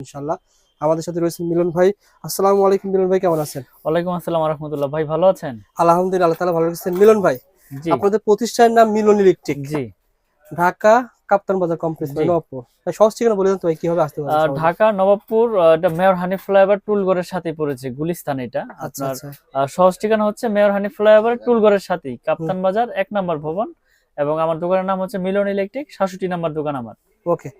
ইনশাল্লাহ আমাদের সাথে রয়েছেন মিলন ভাই। আসসালামু আলাইকুম মিলন ভাই কেমন আছেন? ওয়ালাইকুম আসসালাম রহমতুল্লাহ ভাই ভালো আছেন? আলহামদুলিল্লাহ তাআলা ভালো রেখেছেন। মিলন ভাই জি। আপনাদের প্রতিষ্ঠানের নাম মিলন ইলেকট্রিক। জি। ঢাকা কাপ্তান বাজার কমপ্লেক্স জি। সহজ ঠিকানা বলে দেন তো ভাই কীভাবে আসতে পারবে ঢাকা নবাবপুর আহ, এটা মেয়র হানি ফ্লাইওভার টুলগড়ের সাথে পড়েছে গুলিস্তান এটা। আচ্ছা আপনার আচ্ছা। আহ, সহজ ঠিকানা হচ্ছে মেয়র হানি ফ্লাইওভার টুলগড়ের সাথেই কাপ্তান বাজার এক নম্বর ভবন। এবং আমার দোকানের নাম হচ্ছে মিলন ইলেকট্রিক সাতষট্টি নাম্বার দোকান আমার। ওকে।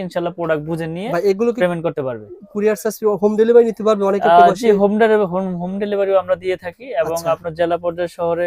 ইনশাল্লাহ প্রোডাক্ট বুঝে নিয়ে ভাই এগুলো পেমেন্ট করতে পারবে কুরিয়ার চার্জ হোম ডেলিভারি নিতে পারবে অনেকে হোম ডেলিভারি হোম ডেলিভারিও আমরা দিয়ে থাকি এবং আচ্ছা। আপনার জেলা পর্যায়ে শহরে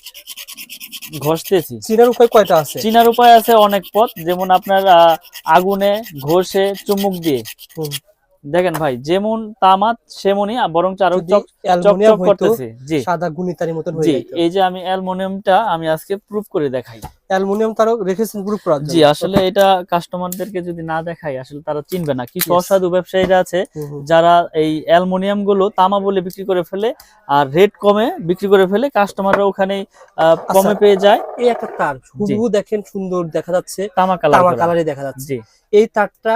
ঘষতেছি। চিনার উপায় কয়টা আছে? চিনার উপায় আছে অনেক পথ যেমন আপনার আহ, আগুনে ঘষে চুমুক দিয়ে। দেখেন ভাই যেমন তামাত সেমনই বরং আরও চকচক করতেছে। জি। সাদা গুণিতারি মতন হয়ে এই যে আমি অ্যালুমিনিয়ামটা আমি আজকে প্রুফ করে দেখাই। অ্যালুমিনিয়াম তারও রেখেছেন গ্রুপ করার জি আসলে এটা কাস্টমারদেরকে যদি না দেখাই আসলে তারা চিনবে না। কিছু. অসাধু ব্যবসায়ীরা আছে। যারা এই অ্যালুমিনিয়ামগুলো তামা বলে বিক্রি করে ফেলে আর রেট কমে বিক্রি করে ফেলে কাস্টমাররা ওখানে কমে আচ্ছা। পেয়ে যায়। এই একটা তার হুবহু দেখেন সুন্দর দেখা যাচ্ছে তামা কালার তামা কালারে দেখা যাচ্ছে। এই তারটা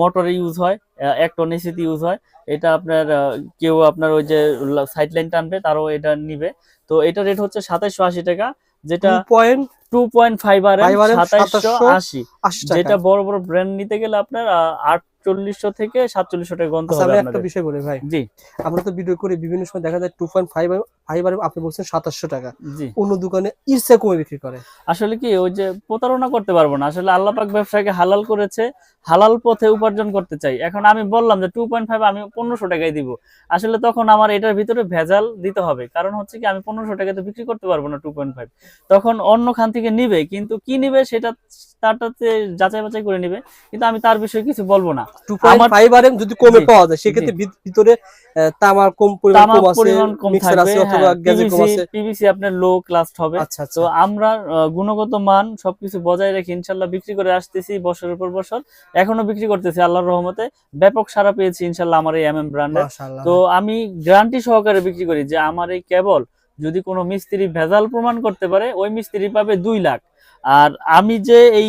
মোটরে ইউজ হয় এক টন এসিতে ইউজ হয়। এটা আপনার কেউ আপনার ওই যে সাইড লাইন টানবে তারও এটা নিবে। তো এটা রেট হচ্ছে সাতাইশশো আশি টাকা যেটা 2.80 two point five R M 5 RM, সাতাইশশো আশি। যেটা বড় বড় ব্র্যান্ড নিতে গেলে আপনার আটচল্লিশশো থেকে সাতচল্লিশশো টাকা গন্ত আচ্ছা হবে একটা বিষয় বলি ভাই। জি। আমরা তো ভিডিও করি বিভিন্ন সময় দেখা যায় 2.5 ফাইভ আর আপনি বলছেন 2700 টাকা। জি। অন্য দোকানে ইরসে কমে বিক্রি করে। আসলে কি ওই যে প্রতারণা করতে পারব না। আসলে আল্লাহ পাক ব্যবসাকে হালাল করেছে হালাল পথে উপার্জন করতে চাই। এখন আমি বললাম যে টু পয়েন্ট ফাইভ আমি পনেরোশো টাকায় দিব। আসলে তখন আমার এটার ভিতরে ভেজাল দিতে হবে। কারণ হচ্ছে কি আমি পনেরোশো টাকায় টাকাতে বিক্রি করতে পারব না টু পয়েন্ট ফাইভ তখন অন্য খান থেকে নিবে কিন্তু কি নিবে সেটা তারটাতে যাচাই বাছাই করে নিবে। কিন্তু আমি তার বিষয়ে কিছু বলব না। 2.5 আর যদি কমে জি, পাওয়া যায় সেক্ষেত্রে ভিতরে তামার কম পরিমাণ কম আছে মিক্সার আছে অথবা গ্যাজেট কম আছে। পিভিসি আপনার লো ক্লাস হবে। আচ্ছা আচ্ছা। তো আমরা গুণগত মান সবকিছু বজায় রেখে ইনশাল্লাহ বিক্রি করে আসতেছি বছরের পর বছর। এখনও বিক্রি করতেছি আল্লাহর রহমতে। ব্যাপক সারা পেয়েছি ইনশাল্লাহ আমার এই এমএম ব্র্যান্ডে তো আমি গ্যারান্টি সহকারে বিক্রি করি যে আমার এই কেবল যদি কোনো মিস্ত্রি ভেজাল প্রমাণ করতে পারে ওই মিস্ত্রি পাবে দুই লাখ। আর আমি যে এই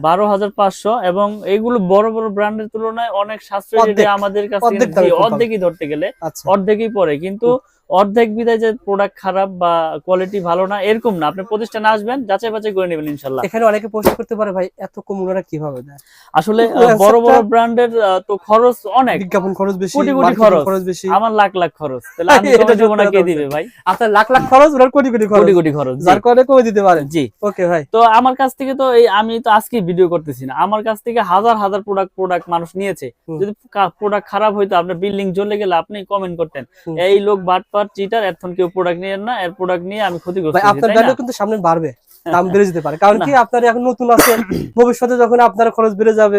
বারো হাজার পাঁচশো এবং এইগুলো বড় বড় ব্র্যান্ডের তুলনায় অনেক সাশ্রয়ী আমাদের কাছে। অর্ধেকই ধরতে গেলে আচ্ছা। অর্ধেকই পড়ে। কিন্তু অর্ধেক বিদায় যে প্রোডাক্ট খারাপ বা কোয়ালিটি ভালো না এরকম না। আপনি প্রতিষ্ঠানে আসবেন যাচাই বাছাই করে নেবেন ইনশাল্লাহ। এখানে অনেকে করতে পারে ভাই এত কম ওনারা কীভাবে দেয়? আসলে বড় বড় ব্র্যান্ডের তো খরচ অনেক। বিজ্ঞাপন খরচ বেশি কোটি কোটি খরচ। বেশি। আমার লাখ লাখ খরচ। তাহলে আমি এটা না কে দিবে ভাই? আপনার লাখ লাখ খরচ ওনার কোটি কোটি খরচ। কোটি কোটি খরচ যার কারণে কমে দিতে পারেন। জি। ওকে ভাই। তো আমার কাছ থেকে তো এই আমি তো আজকে ভিডিও করতেছি না। আমার কাছ থেকে হাজার হাজার প্রোডাক্ট প্রোডাক্ট মানুষ নিয়েছে। যদি প্রোডাক্ট খারাপ হইতো আপনার বিল্ডিং জ্বলে গেলে আপনি কমেন্ট করতেন। এই লোক বাটপার চিটার এখন কেউ প্রোডাক্ট নিয়ে না এর প্রোডাক্ট নিয়ে আমি ক্ষতি করছি আপনার ভ্যালু কিন্তু সামনে বাড়বে। দাম বেড়ে যেতে পারে। কারণ কি আপনার এখন নতুন আছেন ভবিষ্যতে যখন আপনার খরচ বেড়ে যাবে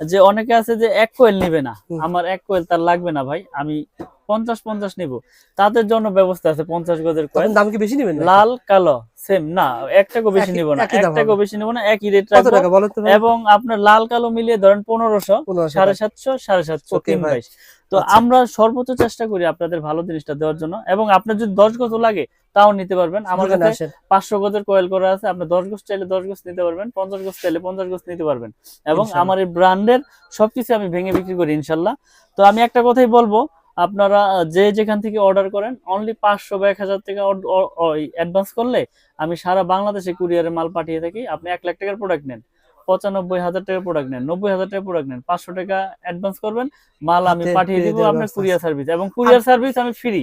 যে অনেকে আছে যে এক কোয়েল নিবে না। আমার এক কোয়েল তার লাগবে না ভাই আমি পঞ্চাশ পঞ্চাশ নিব। তাদের জন্য ব্যবস্থা আছে পঞ্চাশ গজের কোয়েল দাম কি বেশি নেবেন লাল কালো সেম না এক টাকাও বেশি নিব না। এক দাম বেশি নিব না একই রেট রাখব। টাকা এবং আপনার লাল কালো মিলিয়ে ধরেন পনেরোশো সাড়ে সাতশো সাড়ে সাতশো তিন বাইশ। তো আচ্ছা। আমরা সর্বোচ্চ চেষ্টা করি আপনাদের ভালো জিনিসটা দেওয়ার জন্য। এবং আপনার যদি দশ গজ লাগে তাও নিতে পারবেন। আমার কাছে পাঁচশো গজের কয়েল করা আছে। আপনি দশ গজ চাইলে দশ গজ নিতে পারবেন পঞ্চাশ গজ চাইলে পঞ্চাশ গজ নিতে পারবেন। এবং আমার এই ব্র্যান্ডের সবকিছু আমি ভেঙে বিক্রি করি ইনশাল্লাহ। তো আমি একটা কথাই বলব আপনারা যে যেখান থেকে অর্ডার করেন অনলি পাঁচশো বা এক হাজার টাকা অ্যাডভান্স করলে আমি সারা বাংলাদেশে কুরিয়ারে মাল পাঠিয়ে থাকি। আপনি এক লাখ টাকার প্রোডাক্ট নেন পঁচানব্বই হাজার টাকার প্রোডাক্ট নেন নব্বই হাজার টাকার প্রোডাক্ট নেন পাঁচশো টাকা অ্যাডভান্স করবেন মাল আমি পাঠিয়ে দিব আপনার কুরিয়ার সার্ভিস এবং কুরিয়ার সার্ভিস আমি ফ্রি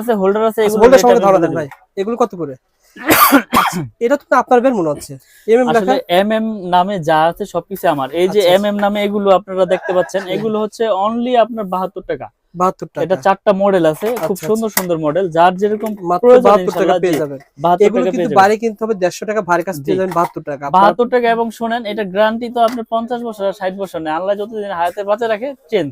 আছে হোল্ডার আছে এগুলো বলতে rate সঙ্গে ধরা দেন ভাই। এগুলো কত করে? আচ্ছা, এটা তো আপনার বের মনে হচ্ছে। এমএম লেখা আসলে এম এম নামে যা আছে সবকিছু আমার। এই যে আচ্ছা, এম এম নামে এগুলো আপনারা দেখতে পাচ্ছেন এগুলো হচ্ছে অনলি আপনার বাহাত্তর টাকা। বাহাত্তর এটা চারটা মডেল আছে খুব আচ্ছা, সুন্দর সুন্দর মডেল যার যেরকম মাত্র টাকা পেয়ে যাবেন। এগুলো কিন্তু বাইরে কিনতে হবে দেড়শো টাকা কাছে পেয়ে। যাবেন টাকা। আপনার- বাহাত্তর টাকা এবং শোনেন এটা গ্যারান্টি তো আপনার পঞ্চাশ বছর আর ষাট বছর নেই। আল্লাহ যতদিন হায়াতে বাঁচা রাখে চেঞ্জ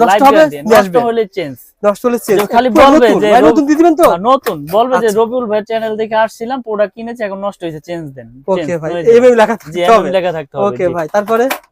নষ্ট হবে, নষ্ট হলে চেঞ্জ নষ্ট হলে চেঞ্জ খালি বলবে যে নতুন দিয়ে দিবেন তো? নতুন। বলবে যে আচ্ছা। রবিউল ভাই চ্যানেল দেখে আসছিলাম প্রোডাক্ট কিনেছি এখন নষ্ট হয়েছে চেঞ্জ দেন। ওকে ভাই। হয়ে লেখা থাকতে হবে। লেখা থাকতে হবে ওকে ভাই তারপরে?